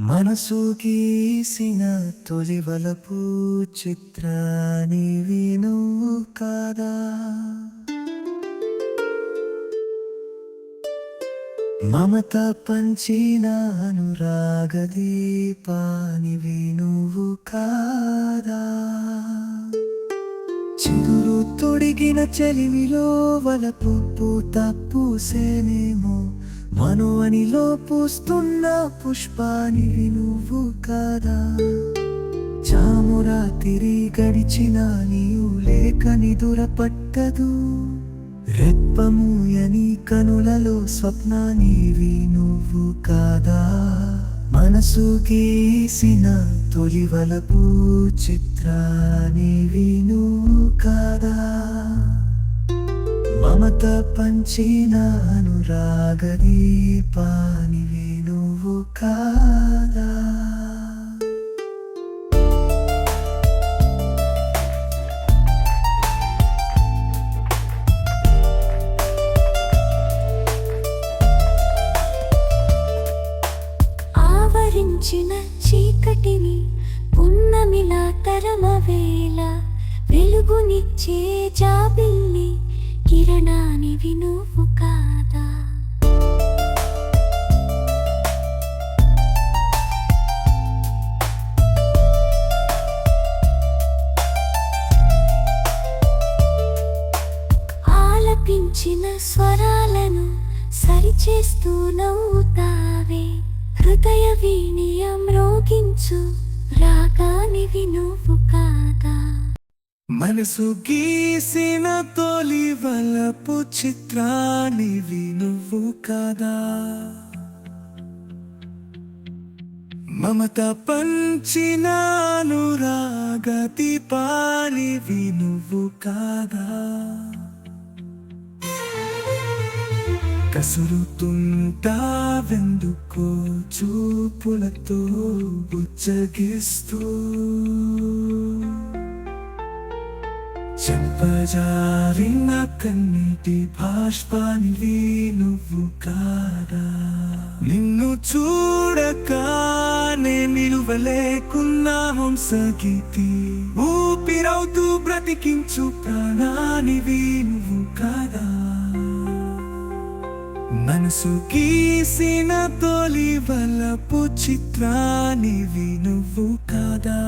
మనసు గీసిన తొలి వలపు చిత్రానివి నువ్వు కాదా? మమత పంచిన అనురాగ దీపానివి నువ్వు కాదా? చిగురు తొడిగిన చెలిమిలో వలపు పూత పూసేనేమో మనువనిలో పూస్తున్న పుష్పానివి నువ్వు కాదా. చామురా తిరిగి గడిచిన నీవు లేక నిదుర పట్టదు. రెప్పమూయని కనులలో స్వప్నానివి నువ్వు కాదా. మనసు గీసిన తొలివలపు చిత్రానివి నువ్వు కాదా. పంచిన అనురాగ దీపానివి నువ్వు కాదా? ఆవరించిన చీకటిని పున్నమిలా తరమవేళ వెలుగునిచ్చే జాబిల్లి కిరణానివి నువ్వు కాదా? ఆలపించిన స్వరాలను సరిచేస్తూ నవ్వుతావే. హృదయ వీణియం రోగించు రాగానివి నువ్వు కాదా? మనసు గీసిన తొలి వలపు చిత్రానివి నువ్వు కాదా? మమత పంచిన అనురాగ దీపానివి నువ్వు కాదా? కసురుతుంటావెందుకో చూపులతో బుచ్చగిస్తూ చెప్పజారిన కన్నిటి భాష్పానివి నువ్వు కాదా? నిన్ను చూడకానే నిలువలేకున్నా హంసగీతి. ఊపిరవుతూ బ్రతికించు ప్రాణానివి నువ్వు కాదా? మనసు గీసిన తొలి వలపు చిత్రానివి నువ్వు కాదా?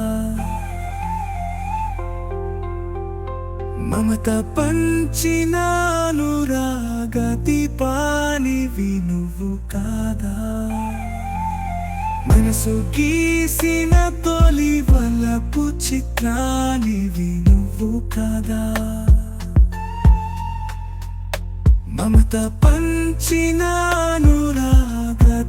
మమత పంచిన అనురాగ దీపానివి నువ్వు కాదా? మనసు గీసిన తొలి వలపు చిత్రానివి నువ్వు కాదా? మమత పంచిన అనురాగ